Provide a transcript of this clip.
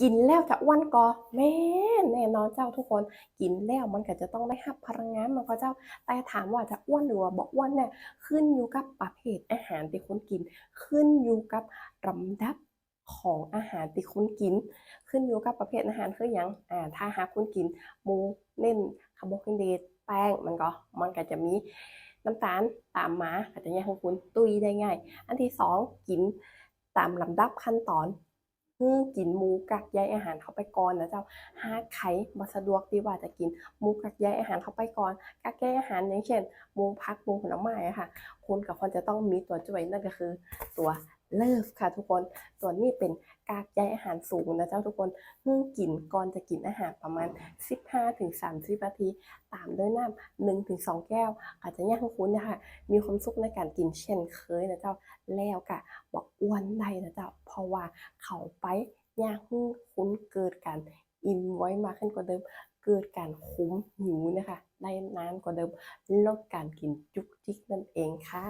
กินแล้วจะอ้วนก็แม่นแน่นอนเจ้าทุกคน กินแล้วมันก็จะต้องได้รับพลังงานมันก็เจ้าแต่ถามว่าจะอ้วนหรือว่าบ่อ้วนเนี่ยขึ้นอยู่กับประเภทอาหารที่คุณกิน ขึ้นอยู่กับลำดับของอาหารที่คุณกิน ขึ้นอยู่กับประเภทอาหารคืออย่างอ่าถ้าหากคุณกินหมูเน้นคาร์โบไฮเดรตแป้งมันก็มันก็จะมีน้ำตาลตามมาอาจจะแยกของคุณตุยได้ง่าย อันที่สองกินตามลำดับขั้นตอน คือกินหมูกักใยอาหารเข้าไปก่อนนะเจ้าหากใครบ่สะดวกที่ว่าจะกินหมูกักใยอาหารเข้าไปก่อนกักใยอาหารอย่างเช่นหมูพักหมูผลไม้อะค่ะ คุณกับคนจะต้องมีตัวช่วยนั่นก็คือตัวเลิฟค่ะทุกคนตัวนี้เป็นกากใยอาหารสูงนะเจ้าทุกคนเพิ่งกินก่อนจะกินอาหารประมาณ 15-30นาทีตามด้วยน้ำ1-2 แก้ว อาจจะยากให้คุณนะคะมีความสุขในการกินเช่นเคยนะเจ้าแล้วกะบอกอ้วนได้นะเจ้า ราะว่าเขาไปยากให้คุณเกิดการอิ่มไว้มากขึ้นกว่าเดิม เกิดการคุ้มหิวนะคะ ได้นานกว่าเดิมลดการกินจุกจิกนั่นเองค่ะ